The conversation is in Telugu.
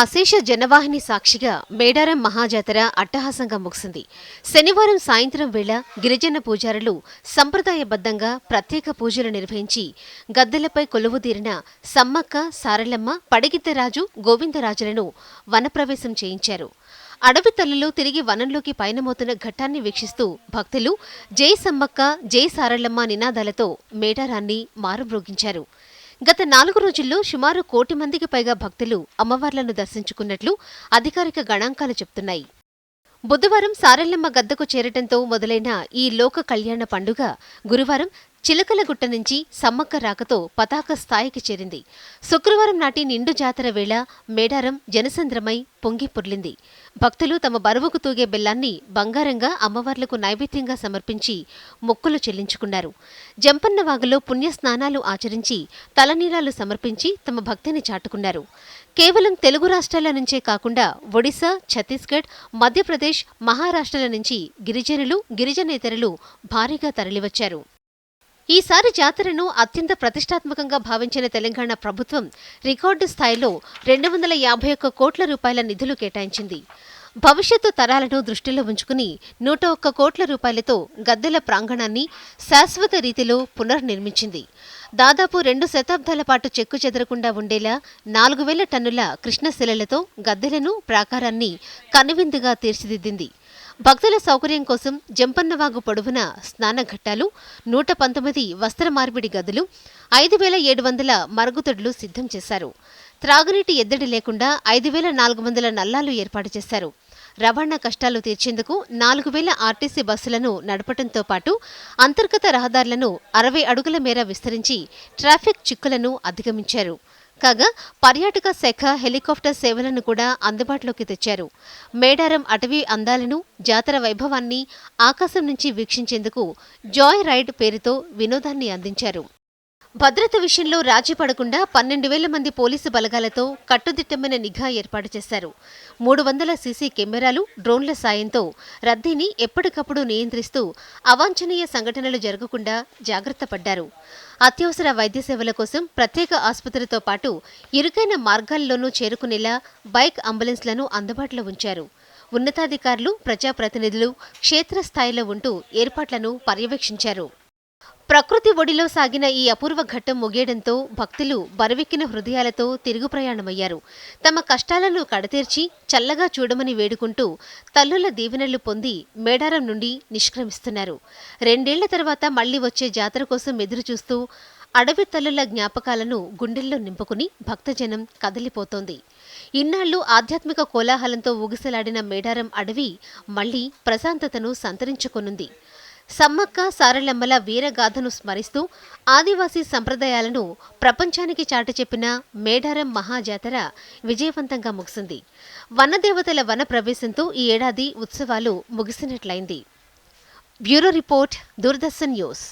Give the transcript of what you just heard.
అశేష జనవాహిని సాక్షిగా మేడారం మహాజాతర అట్టహాసంగా ముగిసింది. శనివారం సాయంత్రం వేళ గిరిజన పూజారులు సంప్రదాయబద్ధంగా ప్రత్యేక పూజలు నిర్వహించి గద్దెలపై కొలువుదీరిన సమ్మక్క సారలమ్మ పడిగిద్దరాజు గోవిందరాజులను వనప్రవేశం చేయించారు. అడవి తల్లులు తిరిగి వనంలోకి పయనమవుతున్న ఘట్టాన్ని వీక్షిస్తూ భక్తులు జై సమ్మక్క జై సారలమ్మ నినాదాలతో మేడారాన్ని మారుమ్రోగించారు. గత నాలుగు రోజుల్లో సుమారు కోటి మందికి పైగా భక్తులు అమ్మవార్లను దర్శించుకున్నట్లు అధికారిక గణాంకాలు చెప్తున్నాయి. బుధవారం సారెల్లమ్మ గద్దకు చేరటంతో మొదలైన ఈ లోక కళ్యాణ పండుగ గురువారం చిలకలగుట్ట నుంచి సమ్మక్క రాకతో పతాక స్థాయికి చేరింది. శుక్రవారం నాటి నిండు జాతర వేళ మేడారం జనసంద్రమై పొంగి పొర్లింది. భక్తులు తమ బరువుకు తూగే బెల్లాన్ని బంగారంగా అమ్మవార్లకు నైవేద్యంగా సమర్పించి మొక్కులు చెల్లించుకున్నారు. జంపన్నవాగులో పుణ్యస్నానాలు ఆచరించి తలనీలాలు సమర్పించి తమ భక్తిని చాటుకున్నారు. కేవలం తెలుగు రాష్ట్రాల నుంచే కాకుండా ఒడిశా ఛత్తీస్గఢ్ మధ్యప్రదేశ్ మహారాష్ట్రల నుంచి గిరిజనులు గిరిజనేతరులు భారీగా తరలివచ్చారు. ఈసారి జాతరను అత్యంత ప్రతిష్టాత్మకంగా భావించిన తెలంగాణ ప్రభుత్వం రికార్డు స్థాయిలో రెండు వందల యాభై ఒక్క కోట్ల రూపాయల నిధులు కేటాయించింది. భవిష్యత్తు తరాలను దృష్టిలో ఉంచుకుని నూట ఒక్క కోట్ల రూపాయలతో గద్దెల ప్రాంగణాన్ని శాశ్వత రీతిలో పునర్నిర్మించింది. దాదాపు రెండు శతాబ్దాల పాటు చెక్కు చెదరకుండా ఉండేలా నాలుగు వేల టన్నుల కృష్ణశిలలతో గద్దెలను ప్రాకారాన్ని కనువిందుగా తీర్చిదిద్దింది. భక్తుల సౌకర్యం కోసం జంపన్నవాగు పొడవున స్నానఘట్టాలు నూట పంతొమ్మిది వస్త్ర మార్పిడి గదులు ఐదు వేల ఏడు వందల మరుగుదొడ్లు సిద్ధం చేశారు. త్రాగునీటి ఎద్దడి లేకుండా ఐదు వేల నాలుగు వందల నల్లాలు ఏర్పాటు చేశారు. రవాణా కష్టాలు తీర్చేందుకు నాలుగు వేల ఆర్టీసీ బస్సులను నడపడంతో పాటు అంతర్గత రహదారులను అరవై అడుగుల మేర విస్తరించి ట్రాఫిక్ చిక్కులను అధిగమించారు. కాగా పర్యాటక శాఖ హెలికాప్టర్ సేవలను కూడా అందుబాటులోకి తెచ్చారు. మేడారం అటవీ అందాలను జాతర వైభవాన్ని ఆకాశం నుంచి వీక్షించేందుకు జాయ్ రైడ్ పేరుతో వినోదాన్ని అందించారు. భద్రత విషయంలో రాజీ పడకుండా పన్నెండు వేల మంది పోలీసు బలగాలతో కట్టుదిట్టమైన నిఘా ఏర్పాటు చేశారు. మూడు వందల సీసీ కెమెరాలు డ్రోన్ల సాయంతో రద్దీని ఎప్పటికప్పుడు నియంత్రిస్తూ అవాంఛనీయ సంఘటనలు జరగకుండా జాగ్రత్త పడ్డారు. అత్యవసర వైద్య సేవల కోసం ప్రత్యేక ఆసుపత్రితో పాటు ఇరుకైన మార్గాల్లోనూ చేరుకునేలా బైక్ అంబులెన్స్లను అందుబాటులో ఉంచారు. ఉన్నతాధికారులు ప్రజాప్రతినిధులు క్షేత్రస్థాయిలో ఉంటూ ఏర్పాట్లను పర్యవేక్షించారు. ప్రకృతి ఒడిలో సాగిన ఈ అపూర్వ ఘట్టం ముగియడంతో భక్తులు బరువెక్కిన హృదయాలతో తిరుగు ప్రయాణమయ్యారు. తమ కష్టాలను కడతీర్చి చల్లగా చూడమని వేడుకుంటూ తల్లుల దీవెనలు పొంది మేడారం నుండి నిష్క్రమిస్తున్నారు. రెండేళ్ళ తర్వాత మళ్ళీ వచ్చే జాతర కోసం ఎదురుచూస్తూ అడవి తల్లుల జ్ఞాపకాలను గుండెల్లో నింపుకుని భక్తజనం కదిలిపోతోంది. ఇన్నాళ్ళు ఆధ్యాత్మిక కోలాహలంతో ఊగిసలాడిన మేడారం అడవి మళ్ళీ ప్రశాంతతను సంతరించుకొనుంది. సమ్మక్క సారలమ్మల వీరగాథను స్మరిస్తూ ఆదివాసీ సంప్రదాయాలను ప్రపంచానికి చాటి చెప్పిన మేడారం మహాజాతర విజయవంతంగా ముగిసింది. వనదేవతల వన ప్రవేశంతో ఈ ఏడాది ఉత్సవాలు ముగిసినట్లయింది. Bureau report Doordarshan news.